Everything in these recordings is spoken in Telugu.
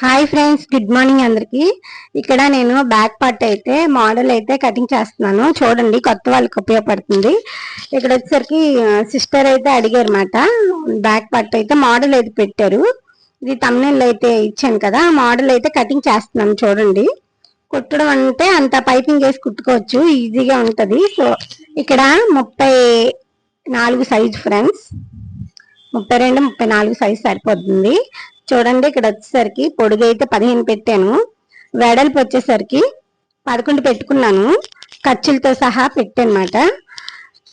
హాయ్ ఫ్రెండ్స్ గుడ్ మార్నింగ్ అందరికి. ఇక్కడ నేను బ్యాక్ పార్ట్ అయితే మోడల్ అయితే కటింగ్ చేస్తున్నాను. చూడండి కొత్త వాళ్ళకి ఉపయోగపడుతుంది. ఇక్కడ వచ్చేసరికి సిస్టర్ అయితే అడిగారు అనమాట బ్యాక్ పార్ట్ అయితే మోడల్ అయితే పెట్టారు. ఇది తమిళ అయితే ఇచ్చాను కదా మోడల్ అయితే కటింగ్ చేస్తున్నాను చూడండి. కుట్టడం అంటే అంత పైపింగ్ వేసి కుట్టుకోవచ్చు ఈజీగా ఉంటుంది. సో ఇక్కడ ముప్పై నాలుగు సైజ్ ఫ్రెండ్స్ ముప్పై రెండు ముప్పై నాలుగు సైజ్ సరిపోతుంది. చూడండి ఇక్కడ వచ్చేసరికి పొడుగు అయితే పదిహేను పెట్టాను. వెడల్పు వచ్చేసరికి పదకొండు పెట్టుకున్నాను. ఖర్చులతో సహా పెట్టానమాట.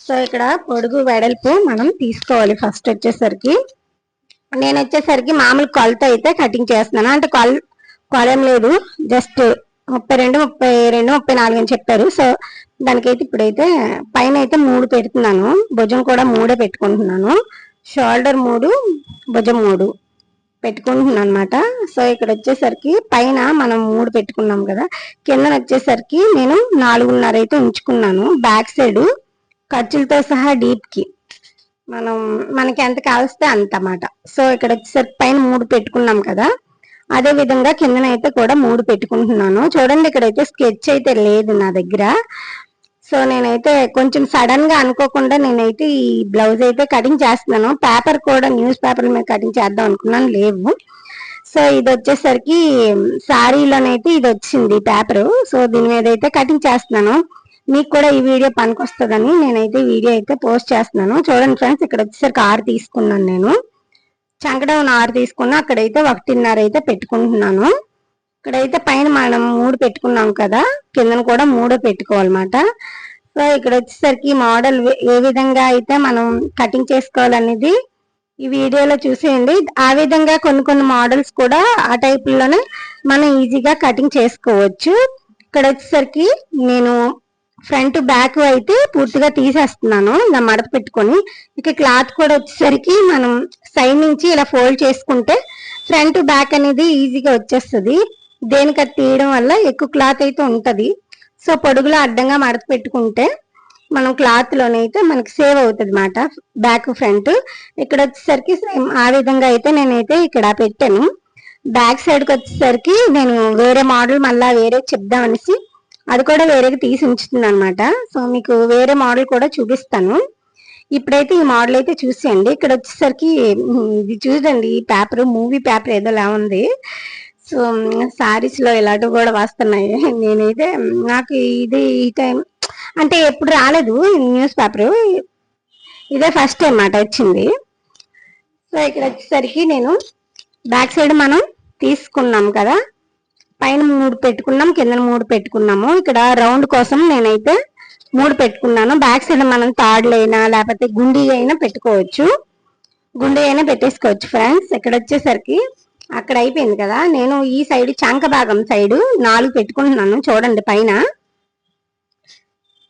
సో ఇక్కడ పొడుగు వెడల్పు మనం తీసుకోవాలి ఫస్ట్ వచ్చేసరికి. నేను వచ్చేసరికి మామూలు కొలత అయితే కటింగ్ చేస్తున్నాను. అంటే కొల కొలం లేదు. జస్ట్ ముప్పై రెండు ముప్పై రెండు ముప్పై నాలుగు అని చెప్పారు. సో దానికైతే ఇప్పుడైతే పైన అయితే మూడు పెడుతున్నాను. భుజం కూడా మూడే పెట్టుకుంటున్నాను. షోల్డర్ మూడు భుజం మూడు. పెట్టుకుంటున్నాను అనమాట సో ఇక్కడ వచ్చేసరికి పైన మనం మూడు పెట్టుకున్నాం కదా. కింద వచ్చేసరికి నేను నాలుగున్నర అయితే ఉంచుకున్నాను. బ్యాక్ సైడ్ ఖర్చులతో సహా డీప్కి మనం మనకి ఎంత కాల్స్తే అంతమాట. సో ఇక్కడ వచ్చేసరికి పైన మూడు పెట్టుకున్నాం కదా. అదే విధంగా కిందనైతే కూడా మూడు పెట్టుకుంటున్నాను. చూడండి ఇక్కడైతే స్కెచ్ అయితే లేదు నా దగ్గర. సో నేనైతే కొంచెం సడన్గా అనుకోకుండా నేనైతే ఈ బ్లౌజ్ అయితే కటింగ్ చేస్తున్నాను. పేపర్ కూడా న్యూస్ పేపర్ మీద కటింగ్ చేద్దాం అనుకున్నాను లేవు. సో ఇది వచ్చేసరికి శారీలోనైతే ఇది వచ్చింది పేపర్ సో దీని మీద అయితే కటింగ్ చేస్తున్నాను. మీకు కూడా ఈ వీడియో పనికొస్తుందని నేనైతే వీడియో అయితే పోస్ట్ చేస్తున్నాను. చూడండి ఫ్రెండ్స్ ఇక్కడ వచ్చేసరికి ఆరు తీసుకున్నాను నేను. చంకడౌన్ ఆరు తీసుకున్నా అక్కడైతే ఒకటిన్నర అయితే పెట్టుకుంటున్నాను. ఇక్కడైతే పైన మనం మూడు పెట్టుకున్నాం కదా కిందన కూడా మూడో పెట్టుకోవాలన్నమాట. సో ఇక్కడ వచ్చేసరికి మోడల్ ఏ విధంగా అయితే మనం కటింగ్ చేసుకోవాలనేది ఈ వీడియోలో చూసేయండి. ఆ విధంగా కొన్ని కొన్ని మోడల్స్ కూడా ఆ టైప్లోనే మనం ఈజీగా కటింగ్ చేసుకోవచ్చు. ఇక్కడ వచ్చేసరికి నేను ఫ్రంట్ బ్యాక్ అయితే పూర్తిగా తీసేస్తున్నాను ఇలా మడత పెట్టుకొని. ఇక క్లాత్ కూడా వచ్చేసరికి మనం సైడ్ నుంచి ఇలా ఫోల్డ్ చేసుకుంటే ఫ్రంట్ బ్యాక్ అనేది ఈజీగా వచ్చేస్తుంది. దేనికి అది తీయడం వల్ల ఎక్కువ క్లాత్ అయితే ఉంటది. సో పొడుగులో అడ్డంగా మడత పెట్టుకుంటే మనం క్లాత్ లోనైతే మనకి సేవ్ అవుతుంది అనమాట బ్యాక్ ఫ్రంట్. ఇక్కడ వచ్చేసరికి సేమ్ ఆ విధంగా అయితే నేనైతే ఇక్కడ పెట్టాను. బ్యాక్ సైడ్కి వచ్చేసరికి నేను వేరే మోడల్ మళ్ళా వేరే చెప్దామనేసి అది కూడా వేరేగా తీసి ఉంచుతుంది అనమాట సో మీకు వేరే మోడల్ కూడా చూపిస్తాను. ఇప్పుడైతే ఈ మోడల్ అయితే చూసేయండి. ఇక్కడ వచ్చేసరికి ఇది చూడండి ఈ పేపర్ మూవీ పేపర్ ఏదో ఏదోలా ఉంది. సో సారీస్లో ఇలాంటివి కూడా వస్తున్నాయి. నేనైతే నాకు ఇది ఈ టైం అంటే ఎప్పుడు రాలేదు న్యూస్ పేపర్. ఇదే ఫస్ట్ టైం మాట వచ్చింది. సో ఇక్కడ వచ్చేసరికి నేను బ్యాక్ సైడ్ మనం తీసుకున్నాం కదా. పైన మూడు పెట్టుకున్నాం కింద మూడు పెట్టుకున్నాము. ఇక్కడ రౌండ్ కోసం నేనైతే మూడు పెట్టుకున్నాను. బ్యాక్ సైడ్ మనం తాడులైనా లేకపోతే గుండి అయినా పెట్టుకోవచ్చు. గుండి అయినా పెట్టేసుకోవచ్చు ఫ్రెండ్స్. ఇక్కడ వచ్చేసరికి అక్కడ అయిపోయింది కదా. నేను ఈ సైడ్ చంక భాగం సైడ్ నాలుగు పెట్టుకుంటున్నాను చూడండి పైన.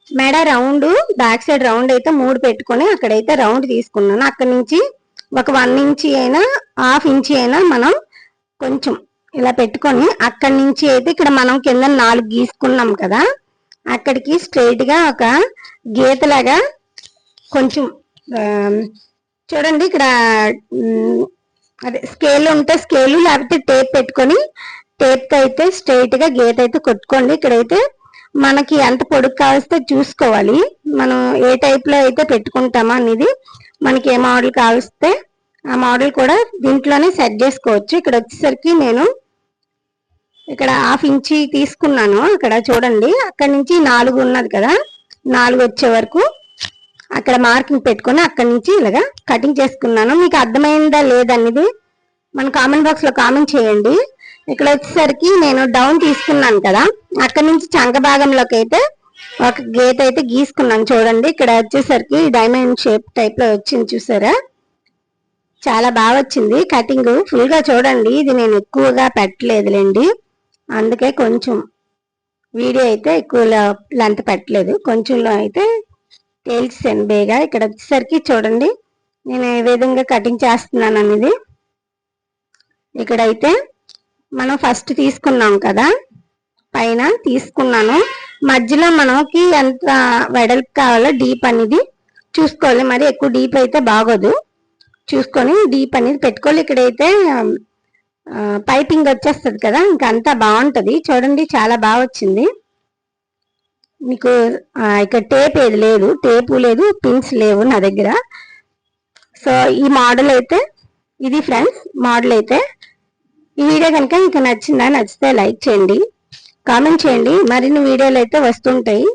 మెడ రౌండ్ బ్యాక్ సైడ్ రౌండ్ అయితే మూడు పెట్టుకొని అక్కడైతే రౌండ్ తీసుకున్నాను. అక్కడ నుంచి ఒక వన్ ఇంచి అయినా హాఫ్ ఇంచి అయినా మనం కొంచెం ఇలా పెట్టుకొని అక్కడి నుంచి అయితే ఇక్కడ మనం కింద నాలుగు గీసుకున్నాం కదా. అక్కడికి స్ట్రైట్గా ఒక గీతలాగా కొంచెం చూడండి ఇక్కడ అదే స్కేల్ ఉంటే స్కేలు లేకపోతే టేప్ పెట్టుకొని టేప్ అయితే స్ట్రైట్గా గీత అయితే కొట్టుకోండి. ఇక్కడైతే మనకి ఎంత పొడుగు కావస్తే చూసుకోవాలి. మనం ఏ టైప్లో అయితే పెట్టుకుంటామో అనేది మనకి ఏ మోడల్ కావస్తే ఆ మోడల్ కూడా దీంట్లోనే సెట్ చేసుకోవచ్చు. ఇక్కడ వచ్చేసరికి నేను ఇక్కడ హాఫ్ ఇంచి తీసుకున్నాను. అక్కడ చూడండి. అక్కడ నుంచి నాలుగు ఉన్నది కదా. నాలుగు వచ్చే వరకు అక్కడ మార్కింగ్ పెట్టుకొని అక్కడి నుంచి ఇలాగా కటింగ్ చేసుకున్నాను. మీకు అర్థమైందా లేదనేది మన కామెంట్ బాక్స్లో కామెంట్ చేయండి. ఇక్కడ వచ్చేసరికి నేను డౌన్ తీసుకున్నాను కదా. అక్కడ నుంచి చంక భాగంలోకి అయితే ఒక గేట్ అయితే గీసుకున్నాను చూడండి. ఇక్కడ వచ్చేసరికి డైమండ్ షేప్ టైప్లో వచ్చింది చూసారా? చాలా బాగా వచ్చింది. కటింగ్ ఫుల్గా చూడండి. ఇది నేను ఎక్కువగా పెట్టలేదులేండి. అందుకే కొంచెం వీడియో అయితే ఎక్కువ లెంత్ పెట్టలేదు. కొంచెంలో అయితే తేల్చాను బేగా ఇక్కడ వచ్చేసరికి చూడండి. నేను ఏ విధంగా కటింగ్ చేస్తున్నాను అనేది. ఇక్కడైతే మనం ఫస్ట్ తీసుకున్నాం కదా. పైన తీసుకున్నాను. మధ్యలో మనకి ఎంత వెడల్పు కావాలో డీప్ అనేది చూసుకోవాలి. మరి ఎక్కువ డీప్ అయితే బాగోదు. చూసుకొని డీప్ అనేది పెట్టుకోవాలి. ఇక్కడైతే పైపింగ్ వచ్చేస్తుంది కదా. ఇంకా అంతా బాగుంటుంది. చూడండి చాలా బాగా వచ్చింది. మీకు ఇక్కడ టేప్ ఏది లేదు టేపు లేదు పిన్స్ లేవు నా దగ్గర. సో ఈ మోడల్ అయితే ఇది ఫ్రెండ్స్ మోడల్ అయితే ఈ వీడియో కనుక మీకు నచ్చిందా నచ్చితే లైక్ చేయండి కామెంట్ చేయండి మరిన్ని వీడియోలు అయితే వస్తుంటాయి.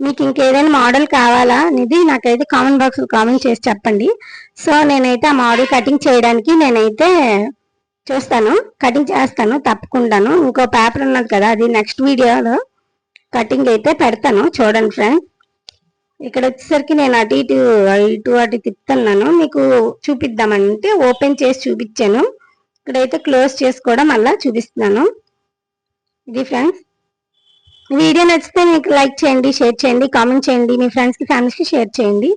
మీకు ఇంకేదైనా మోడల్ కావాలా అనేది నాకైతే కామెంట్ బాక్స్ కామెంట్ చేసి చెప్పండి. సో నేనైతే ఆ మోడల్ కటింగ్ చేయడానికి నేనైతే చూస్తాను కటింగ్ చేస్తాను తప్పకుండాను. ఇంకో పేపర్ ఉన్నది కదా అది నెక్స్ట్ వీడియోలో కటింగ్ అయితే పెడతాను చూడండి ఫ్రెండ్స్ ఇక్కడ వచ్చేసరికి నేను అటు ఇటు ఇటు అటు తిప్పుతున్నాను మీకు చూపిద్దామంటే ఓపెన్ చేసి చూపించాను. ఇక్కడైతే క్లోజ్ చేసి కూడా మళ్ళీ చూపిస్తున్నాను. ఇది ఫ్రెండ్స్ వీడియో నచ్చితే మీకు లైక్ చేయండి షేర్ చేయండి కామెంట్ చేయండి. మీ ఫ్రెండ్స్కి ఫ్యామిలీస్కి షేర్ చేయండి.